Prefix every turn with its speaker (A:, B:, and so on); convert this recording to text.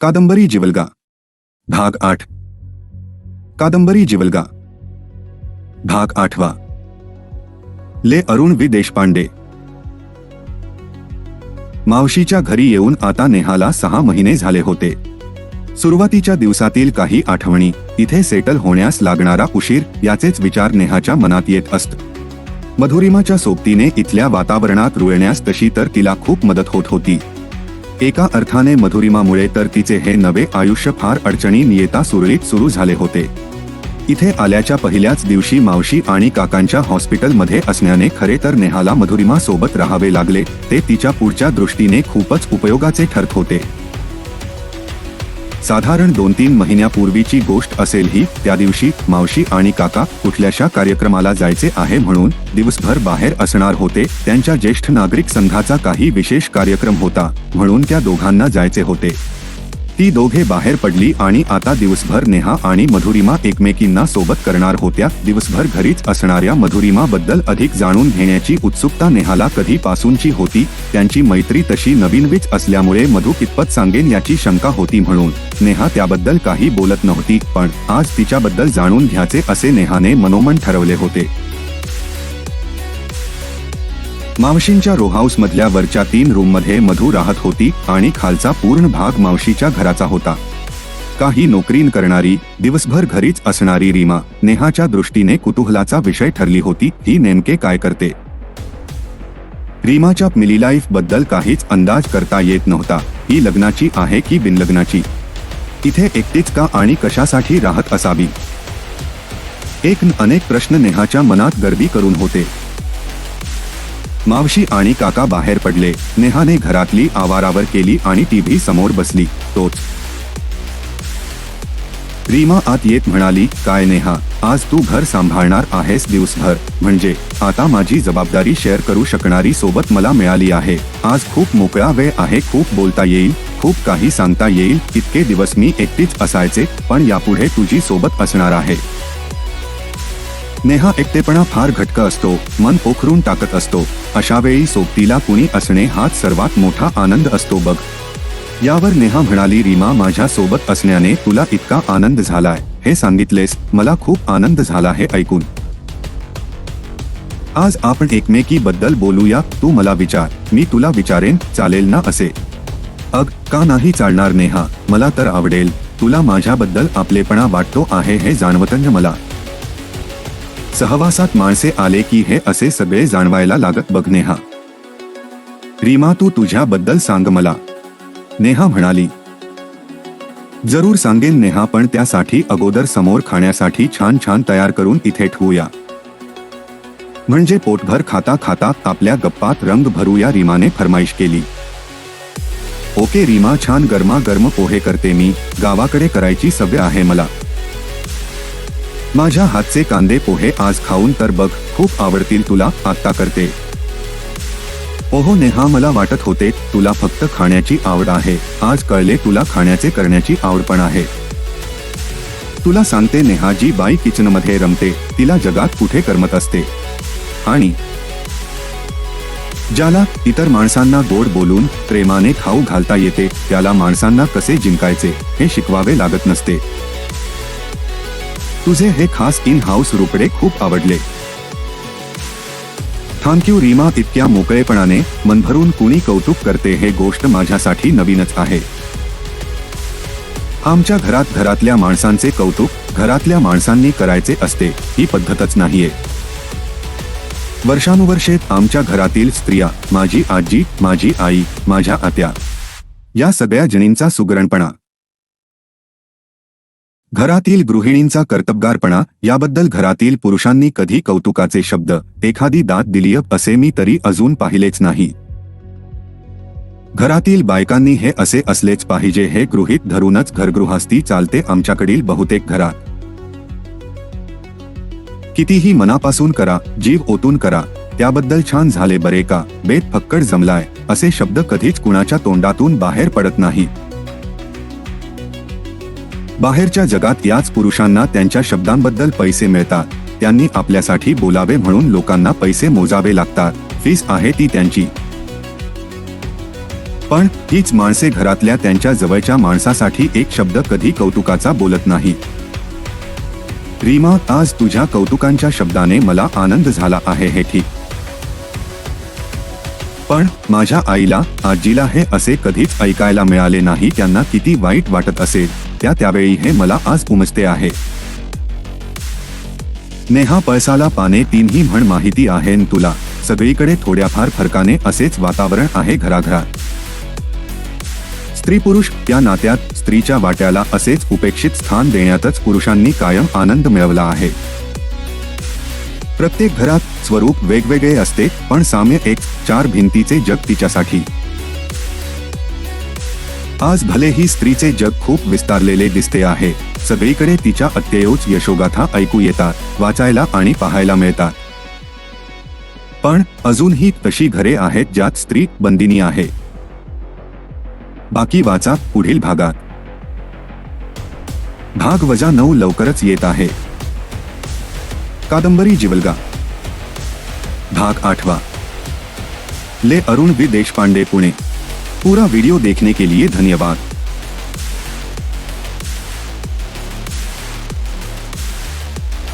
A: कादंबरी जिवलगा. भाग आठ. कादंबरी जिवलगा. भाग आठवा. ले अरुण वि. देशपांडे. मावशीच्या घरी येऊन आता नेहाला सहा महिने झाले होते. सुरुवातीच्या दिवसातील काही आठवणी इथे सेटल होण्यास लागणारा उशीर याचेच विचार नेहाच्या मनात येत असत. मधुरिमाच्या सोबतीने इथल्या वातावरणात रुळण्यास तशी तर तिला खूप मदत होत होती. एका अर्थाने मधुरिमामुळे तर तिचे हे नवे आयुष्य फार अडचणी नियता सुरळीत सुरू झाले होते. इथे आल्याच्या पहिल्याच दिवशी मावशी आणि काकांच्या हॉस्पिटलमध्ये असण्याने खरे तर नेहाला मधुरिमा सोबत राहावे लागले ते तिच्या पुढच्या दृष्टीने खूपच उपयोगाचे ठरत होते. साधारण दोन तीन महिन्यापूर्वीची गोष्ट असेल ही त्या दिवशी मावशी आणि काका कुठल्याशा कार्यक्रमाला जायचे आहे म्हणून दिवसभर बाहेर असणार होते त्यांच्या ज्येष्ठ नागरिक संघाचा काही विशेष कार्यक्रम होता म्हणून त्या दोघांना जायचे होते. ती दोघे बाहेर पडली आणि आता दिवसभर नेहा आणि मधुरिमा एकमेकींना सोबत करणार होत्या. दिवसभर घरीच असणाऱ्या मधुरिमा बद्दल अधिक जाणून घेण्याची उत्सुकता नेहाला कधीपासूनची होती. त्यांची मैत्री तशी नवीनवीच असल्यामुळे मधु कितपत सांगेन याची शंका होती म्हणून. नेहा त्याबद्दल काही बोलत नव्हती पण आज तिच्याबद्दल जाणून घ्यायचे असे नेहाने मनोमन ठरवले होते. मावशींच्या रो हाऊस मधल्या वरच्या तीन रूममध्ये मधू राहत होती आणि खालचा पूर्ण भाग मावशीच्या घराचा होता. काही नोकरीन करणारी दिवसभर घरीच असणारी रीमा नेहाच्या दृष्टीने कुतूहलाचा विषय ठरली होती ही नेमके काय करते? रीमाच्या मिली लाईफबद्दल काहीच अंदाज करता येत नव्हता. ही लग्नाची आहे की बिनलग्नाची? इथे एकटीच का आणि कशासाठी राहत असावी? एक न अनेक प्रश्न नेहाच्या मनात गर्दी करून होते. मावशी आणि काका बाहेर पडले. नेहाने घरातली आवारावर केली आणि टीव्ही समोर बसली. तोच. रीमा आत येत म्हणाली काय नेहा आज तू घर सांभाळणार आहेस दिवसभर. म्हणजे आता माझी जबाबदारी शेअर करू शकणारी सोबत मला मिळाली आहे. आज खूप मोकळा वेळ आहे खूप बोलता येईल खूप काही सांगता येईल. इतके दिवस मी एकटीच असायचे पण यापुढे तुझी सोबत असणार आहे. नेहा एकटेपणा फार घटक असतो मन पोखरून टाकत असतो. अशा वेळी सोबतीला कुणी असणे हाच सर्वात मोठा आनंद असतो बघ. यावर नेहा म्हणाली रीमा माझ्या सोबत असण्याने तुला इतका आनंद झालाय. हे सांगितलेस मला खूप आनंद झाला हे ऐकून. आज आपण एकमेकी बद्दल बोलूया तू मला विचार. मी तुला विचारेन चालेल ना असे. अग का नाही चालणार नेहा? मला तर आवडेल. तुला माझ्याबद्दल आपलेपणा वाटतो आहे हे जाणवतंज मला. सहवासात माणसे आले की हे असे सगळे जाणवायला लागत बघ नेहा. रीमा तू तुझ्याबद्दल सांग मला. नेहा म्हणाली जरूर सांगेन नेहा पण त्यासाठी अगोदर समोर खाण्यासाठी छान छान तयार करून इथे ठेवूया. म्हणजे पोटभर खाता खाता आपल्या गप्पात रंग भरूया रीमाने फरमाईश केली. ओके रीमा छान गरमा गरम पोहे करते मी. गावाकडे करायची सवय आहे मला. माझ्या हातचे कांदे पोहे आज खाऊन तर बघ खूप आवडतील तुला आत्ता करते. ओहो नेहा मला वाटत होते तुला फक्त खाण्याची आवड आहे. आज कळले तुला खाण्याचे करण्याची आवड पण आहे. तुला सांगते नेहा जी बाई किचनमध्ये रमते तिला जगात कुठे करमत असते. आणि ज्याला इतर माणसांना गोड बोलून प्रेमाने खाऊ घालता येते त्याला माणसांना कसे जिंकायचे हे शिकवावे लागत नसते. तुझे हे खास इन हाऊस रोकडे खूप आवडले. Thank you Reema. इतक्या मोकळेपणाने मनभरून कुणी कौतुक करते हे गोष्ट माझ्यासाठी नवीनच आहे. आमच्या घरात घरातल्या माणसांचे कौतुक घरातल्या माणसांनी करायचे असते ही पद्धतच नाहीये. वर्षानुवर्षे आमच्या घरातील स्त्रिया माझी आजी माझी आई माझ्या आत्या या सगळ्या जणींचा सुगरणपणा घरातील गृहिणींचा कर्तबगारपणा याबद्दल घरातील पुरुषांनी कधी कौतुकाचे शब्द एखादी दात दिलीय असे मी तरी अजून पाहिलेच नाही. घरातील बायकांनी हे असे असलेच पाहिजे हे गृहीत धरूनच घरगृहस्थी चालते आमच्याकडील बहुतेक घरात. कितीही मनापासून करा जीव ओतून करा त्याबद्दल छान झाले बरे का बेत फक्कड जमलाय असे शब्द कधीच कुणाच्या तोंडातून बाहेर पडत नाही. बाहेरच्या जगात याच पुरुषांना त्यांच्या शब्दांबद्दल पैसे मिळतात. त्यांनी आपल्यासाठी बोलावे म्हणून लोकांना पैसे मोजावे लागतात. फीस आहे ती त्यांची. पण हीच माणसे घरातल्या त्यांच्या जवळच्या माणसासाठी एक शब्द कधी कौतुकाचा बोलत नाही. रीमा आज तुझ्या कौतुकांच्या शब्दाने मला आनंद झाला आहे हे ठीक. पण माझ्या आईला आजीला हे असे कधीच ऐकायला मिळाले नाही त्यांना किती वाईट वाटत असेल. त्या त्यावेळी हे मला आज उमजते आहे. नेहा पळसाला पाने तीनही म्हण माहिती आहे न तुला. सगळीकडे थोड्याफार फरकाने असेच वातावरण आहे घराघरात. स्त्री पुरुष या नात्यात स्त्रीच्या वाट्याला असेच उपेक्षित स्थान देण्यातच पुरुषांनी कायम आनंद मिळवला आहे. प्रत्येक घरात स्वरूप वेगवेगळे असते पण साम्य एक चार भिंतीचे जग तिच्यासाठी. आज भलेही स्त्रीचे जग खूप विस्तारलेले दिसते आहे. सगळीकडे तिच्या अत्ययोच यशोगाथा ऐकू येतात वाचायला आणि पाहायला मिळतात. पण अजूनही तशी घरे आहेत ज्यात स्त्री बंदिनी आहे. बाकी वाचा पुढील भागात. भाग वजा नऊ लवकरच येत आहे. कादंबरी जिवलगा. भाग आठवा. ले अरुण बी देशपांडे पुणे. पूरा वीडियो देखने के लिए धन्यवाद।